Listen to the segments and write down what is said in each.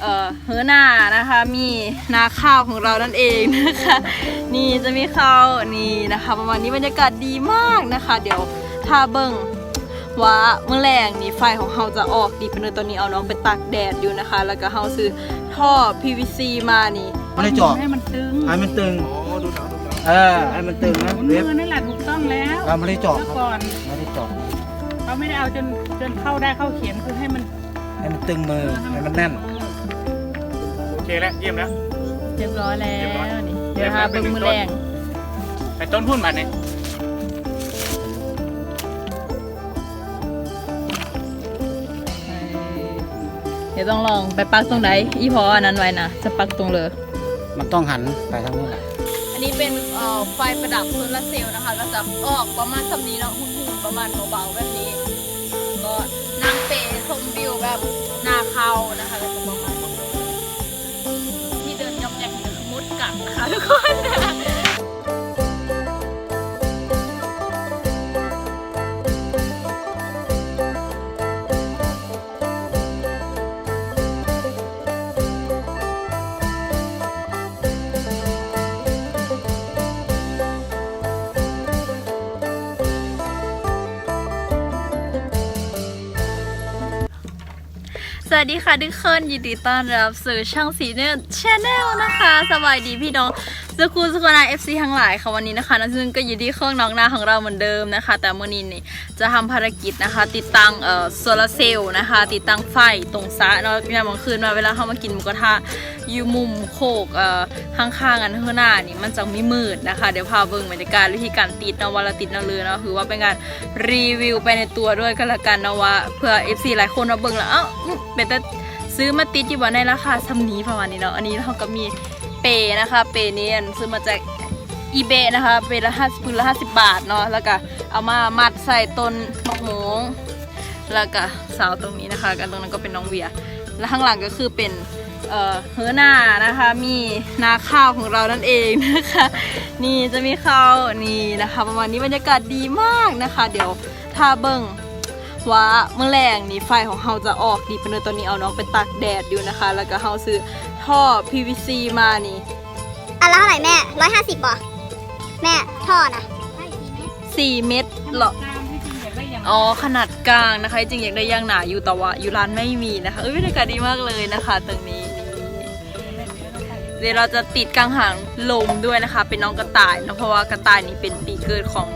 เอ่อเฮือหน้านะคะ มีนาข้าวของเรานั่นเองนะคะ นี่จะมีข้าวนี่นะคะประมาณนี้บรรยากาศดีมากนะคะ เดี๋ยวถ้าเบิ่งว่าเมื่อแรงนี่ไฟของเราจะออกดีเป็นเลยตอนนี้เอาน้องไปตากแดดอยู่นะคะ แล้วก็เราซื้อท่อ PVC มานี่ไม่ได้เจาะให้มันตึงให้มันตึงเออให้มันตึงนะหมุนเว็บมือนั่นแหละถูกต้องแล้วเราไม่ได้เจาะเมื่อครับก่อนไม่ได้เจาะเขาไม่ได้เอาจนจนเข้าได้เข้าเขียนคือให้มันให้มันตึงมือให้มันแน่นโอ เคแล้วเยี่ยมแล้ว เรียบร้อยแล้เรียบร้อยวนี่เดี๋ยวหาเบิ่งมือแรงไปต้นพุ่นมาเนี่ยเดี๋ยวต้องลองไปปักตรงไหนอีพออันนั้นไว้นะจะปักตรงเลย มันต้องหันไปทางนู้นแหละอันนี้เป็นเอ่อไฟประดับโซลาร์เซลล์นะคะ ก็จะออกประมาณสำนี้เนาะหุ่นๆประมาณเบาๆแบบนี้ ก็นั่งเปชมวิวแบบหน้าเขานะคะก็จะประม ทุกคน วัสดีค่ะทุกคนยินดีต้อนรับสู่ช่องสีเนื้อชาแนลนะคะ สบายดีพี่น้องสกูสกุนาเอฟซีทั้งหลายค่ะวันนี้นะคะน้องซึ่งก็อยู่ที่เครื่องน้องนาของเราเหมือนเดิมนะคะ แต่เมื่อนี้นี่จะทำภารกิจนะคะ ติดตั้งเอ่อโซลาเซลล์นะคะ ติดตั้งไฟตรงซะเนาะยามกลางคืนมาเวลาเข้ามากินหมูกระทะอยู่มุมโคกเอ่อข้างๆกันข้างหน้านี่มันจะมีมืดนะคะ เดี๋ยวพาเบิ่งบรรยากาศวิธีการติดเนาะว่าเราติดเนาะเลยเนาะคือว่าเป็นการรีวิวไปในตัวด้วยก็แล้วกันเนาะว่าเพื่อ FC หลายคนมาเบิ่งแล้วเอ้าอื้อเป็นแต่ซื้อมาติดอยู่ว่าในราคาซ้ำนี้ประมาณนี้เนาะอันนี้เราก็มี เปนะคะเปนี้ซื้อมาจากอีเบนะคะเปละห้าสิบพื้นละห้าสิบบาทเนาะแล้วก็เอามามัดใส่ต้นมะม่วงแล้วก็เสาตรงนี้นะคะกันตรงนั้นก็เป็นน้องเวีย แล้วข้างหลังก็คือเป็นเอ่อเฮือนานะคะ มีนาข้าวของเรานั่นเองนะคะ นี่จะมีข้าวนี่นะคะ ประมาณนี้บรรยากาศดีมากนะคะ เดี๋ยวถ้าเบิ่ง ว่าเมื่อแรงนี่ไฟของเราจะออกดีเป็นเลยตอนนี้เอาน้องไปตากแดดอยู่นะคะ แล้วก็เราซื้อท่อ PVC มานี่อันละเท่าไหร่แม่ร้อยห้าสิบบ่แม่ท่อนะ4เมตรเหรอตามที่จริงอยากได้อย่างอ๋อขนาดกลางนะคะ จริงอยากได้ย่างหนาอยู่แต่ว่าอยู่ร้านไม่มีนะคะเอ้ยบรรยากาศดีมากเลยนะคะ ตรงนี้เดี๋ยวเราจะติดกังหังลมด้วยนะคะ เป็นน้องกระต่ายเนอะเพราะว่ากระต่ายนี่เป็นปีเกิดของ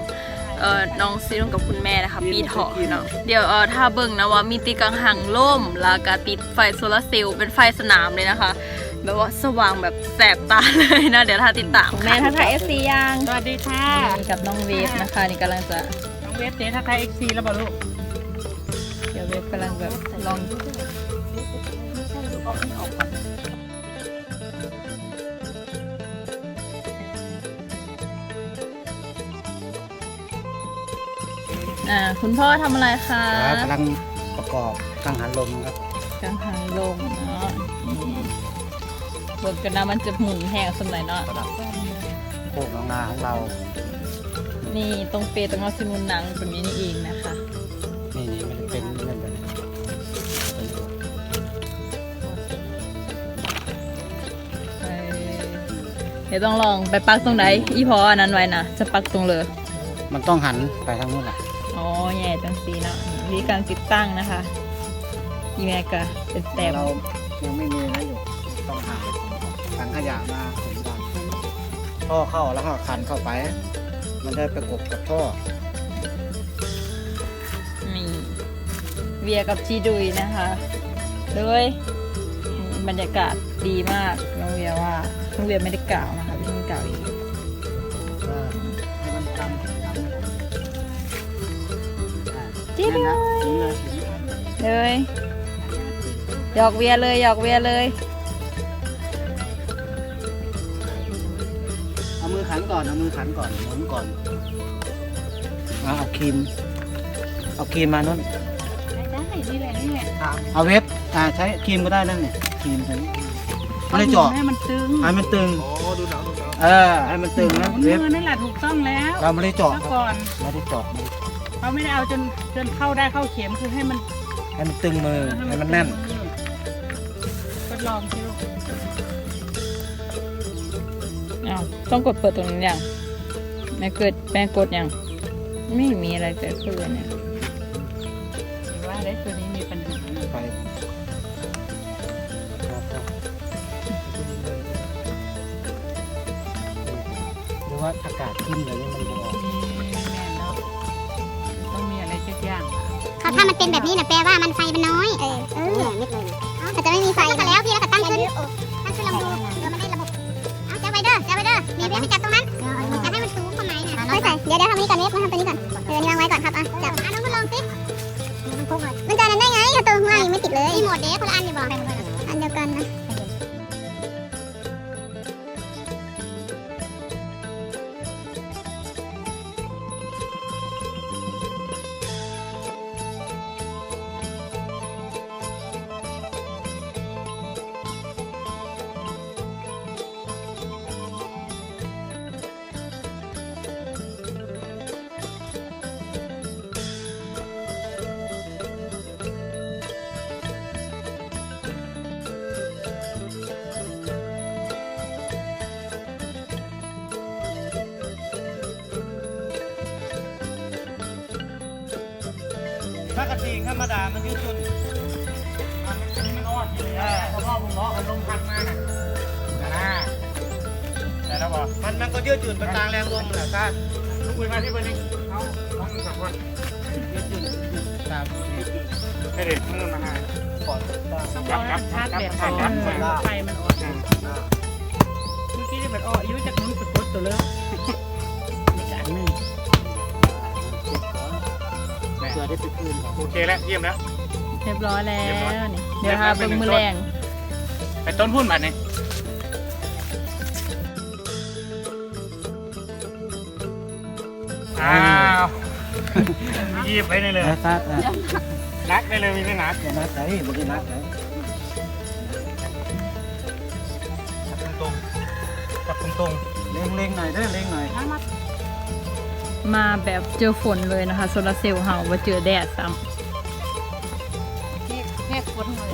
เอ่อน้องซีนุ่งกับคุณแม่นะคะ ปีเถาะเนาะเดี๋ยวเออถ้าเบิ่งนะว่ามีติดกังหังล่มแล้วก็ติดไฟโซลาร์เซลล์เป็นไฟสนามเลยนะคะแบบว่าสว่างแบบแสบตาเลยนะ เดี๋ยวถ้าติดตามแม่ถ้าถ่ายเอฟซียังสวัสดีค่ะนี่กับน้องเวฟนะคะ นี่กำลังจะน้องเวฟเจ๊ทักทายเอ็กซีแล้วบ่ลูกเดี๋ยวเวฟกำลังแบบลอง อ่าคุณพ่อทำอะไรคะครับกำลังประกอบกังหันลมครับกังหันลมเนาะนี่เบิกกันนะมันจะหมุนแหงสมัยเนาะประดับโคกน้องนาของเรา นี่ตรงเปรตรงเราซิมุนหนังตรงนี้นี่เองนะคะ นี่นี่มันเป็นเรื่องแบบนี้เออเดี๋ยวต้องลองไปปักตรงไหนอีพออันนั้นไว้นะจะปักตรงเลย มันต้องหันไปทางนู้นแหละ อ๋อแย่จังสีเนาะวิธีการติดตั้งนะคะอีแม่ก็เป็นแต้มเรายังไม่มีนะอยู่ต้องหาถังขยะมาถุงดำท่อเข้าแล้วก็คันเข้าไป มันได้ประกบกับท่อนี่เวียกับจีดุยนะคะเลยบรรยากาศดีมากน้องเวียว่าน้องเวียไม่ได้กล่าวนะคะพี่ต้องกล่าวเองว่าให้มันกำกำ จีดุยถึงเลยถึงเลย เลยหยอกเวียเลยหยอกเวียเลย เอามือขันก่อน เอามือขันก่อนหมุนก่อนเอาเอาครีม เอาครีมมานุ่น ได้นี่แหละนี่แหละเอาเว็บ อ่าใช้ครีมก็ได้นั่นเนี่ยครีมใช้ไม่ได้เจาะให้มันตึงให้มันตึงโอ้ดูหนังดูหนังเออ ให้มันตึงหนะมุนเว็บมือนั่นแหละถูกต้องแล้ว เราไม่ได้เจาะเมื่อครับก่อน ไม่ได้เจาะ เขาไม่ได้เอาจนจนเข้าได้เข้าเขียนคือให้มันให้มันตึงมือให้มันแน่นก็ทดลองสิลูกอ้าวต้องกดเปิดตรงนี้ยังแม่เกิดแม่กดยังไม่มีอะไรเกิดขึ้นเลยเนี่ยหรือว่าได้ตัวนี้มีปัญหาไปหรือว่าอากาศขึ้นอย่างนี้มันบอก ถ้ามันเป็นแบบนี้นะแปลว่ามันไฟมันน้อย เออเออนิดเลยอาจจะไม่มีไฟก็แล้วพี่แล้วก็ตั้งขึ้นตั้งขึ้นลองดูเดี๋ยวมันได้ระบบเอาจับไว้เด้อจับไว้เด้อมีเว็บไปจับตรงนั้นจะให้มันสูงเข้าไหมเนี่ยค่อยใส่เดี๋ยวเดี๋ยวทำนี้ก่อนเว็บมาทำตัวนี้ก่อนเออนี่วางไว้ก่อนครับอะจับอะน้อง กระติงธรรมดา มันยืดจุนอันนี้มันอ่อนอยู่เลยอะเพราะว่าผมล้อมันลมพัดมาน่ะนะแต่แล้วบอกมันมันก็ยืดจุนไปกลางแรงลมแหละครับลูกคุยมาที่เบอร์นี้เอาต้องสักคนยืดจุนยืดตามให้เด็กมือมาให้ก่อนต้องรอให้ชาร์จแบตก่อบนครับไฟมันอ่อนเมื่อกี้ที่มันอ่อนอายุจากนู้นสะกดตัวเลิก ได้ไปคืนของโอเคแล้วเยี่ยมแล้ว เรียบร้อยแล้วเรียบร้อยนี่เดี๋ยวหาเบิ่งมือแรงไปต้นพุ่นบัดนี้อ้าวยีบไปได้เลยนะครับอะนักได้เลยมีไม่นักเดี๋ยวนัดไหนบางทีนัดไหนจับตรงๆจับตรงเล็งเล็งหน่อยเด้อเล็งหน่อยเอา มามาแบบเจอฝนเลยนะคะโซลาร์เซลล์เฮาว่าเจอแดดซ้เรียกเรียกฝนเลย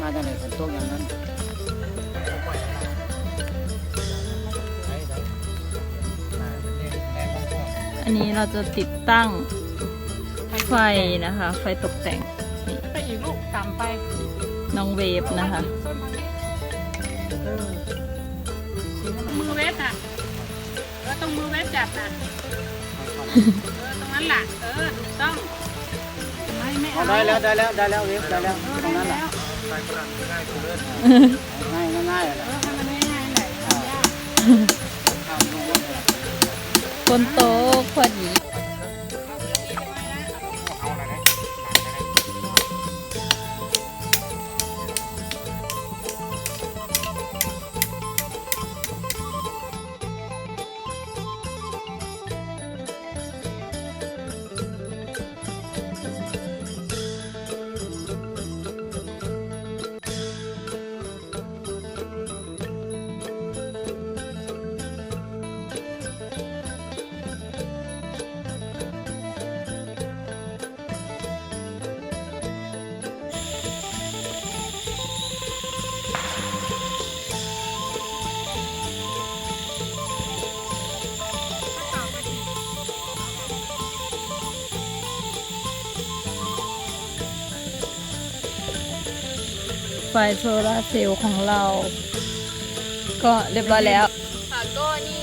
มาจากไหนฝนตกอย่างนั้นำอันนี้เราจะติดตั้งไฟนะคะ ไฟตกแต่งไปอีกลูกต่ำไปน้องเวฟนะคะ ส้นทางนี้เออมือเวทน่ะเออต้องมือเวทจับน่ะเออตรงนั้นแหละเออถูกต้องไม่ไม่เอาเอาได้แล้วได้แล้วได้แล้วเวฟได้แล้วเออตรงได้นั้นแหละแล้วๆไปฝรั่งง่ายกูเลื่อนง่ายง่ายๆเอแหละอให้มันง่ายๆหน่อยทำยากข้ามลงเลย ฝนตกพอดี ไฟโซลาร์เซลล์ของเรา ก็เรียบร้อยแล้ว ค่ะก็นี่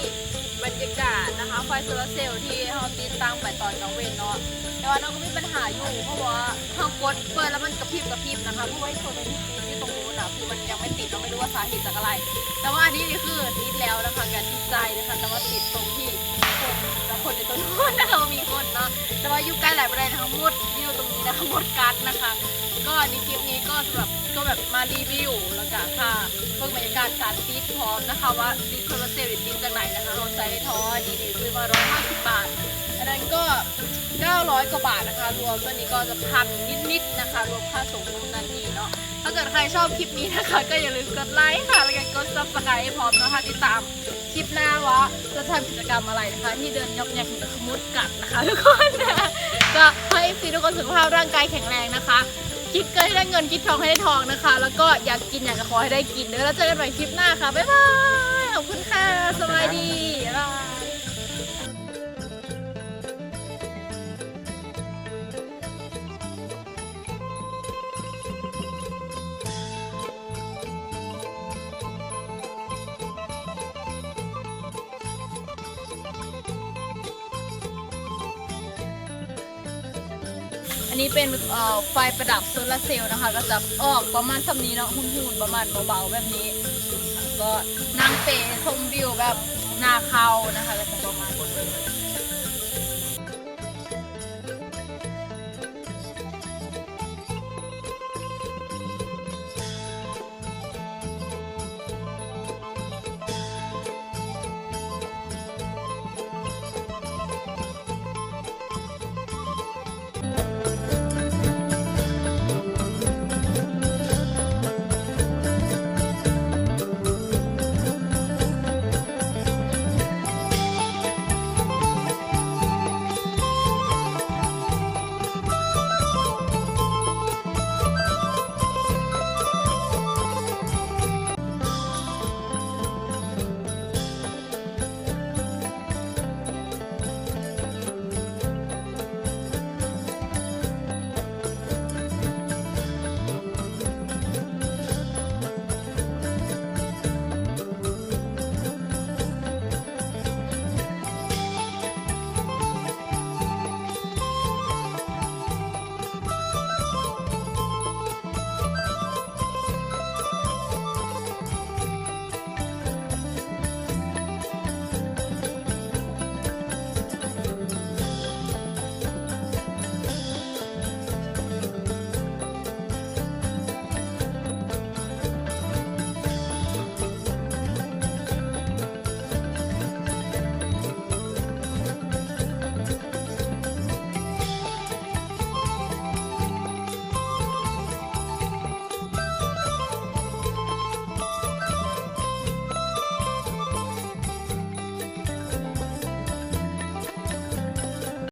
บรรยากาศนะคะ ไฟโซลาร์เซลล์ที่เราติดตั้งไปตอนกลางเวนเนาะแต่ว่าน้องก็มีปัญหาอยู่เพราะว่าเขากดเปิดแล้วมันกระพริบกระพริบนะคะเพราะว่าโซลาร์ที่ติดตรงนู้นนะคือมันยังไม่ติดเราไม่รู้ว่าสาเหตุจากอะไร แต่ว่าอันนี้นี่คือติดแล้วนะคะการติดใจนะคะแต่ว่าติดตรงที่คนและคนในต้นนู้นนะคะมีคนเนาะแต่ว่าอยู่ใกล้หลายประเด็นนะคะมดอยู่ตรงนี้นะคะมดกัดนะคะ ก็ในคลิปนี้ก็สำหรับ แบบมารีวิวแล้วก็ค่ะเพิ่งบรรยากาศการติดพร้อมนะคะว่าติดโซลาเซลล์ติดจากไหนนะคะเราใช้ท้อดีดีซื้อมาร้อยห้าสิบบาท อันนั้นก็ 900 กว่าบาทนะคะ รวมตัวนี้ก็จะพันนิดๆนะคะ รวมค่าส่งนู่นนั่นนี่เนาะถ้าเกิดใครชอบคลิปนี้นะคะ ก็อย่าลืมกดไลค์ค่ะ แล้วก็กดซับสไครต์ให้พร้อมนะคะติดตามคลิปหน้าว่าจะทำกิจกรรมอะไรนะคะ ที่เดินยอกแยกถึงกับขมุดกัดนะคะทุกคนก็ให้ฟีทุกคนสุขภาพร่างกายแข็งแรงนะคะ คิดเกินให้ได้เงินคิดทองให้ได้ทองนะคะ แล้วก็อยากกินอยากจะขอให้ได้กินเด้อแล้วเจอกันใหม่คลิปหน้าค่ะบ๊ายบายขอบคุณค่ะสบายดี นี้เป็นไฟประดับโซลาร์เซลล์นะคะ ก็จะออกประมาณสำนี้เนาะหุ่นๆประมาณเบาๆแบบนี้ ก็นั่งเปชมวิวแบบนาเขานะคะก็จะประมาณนี้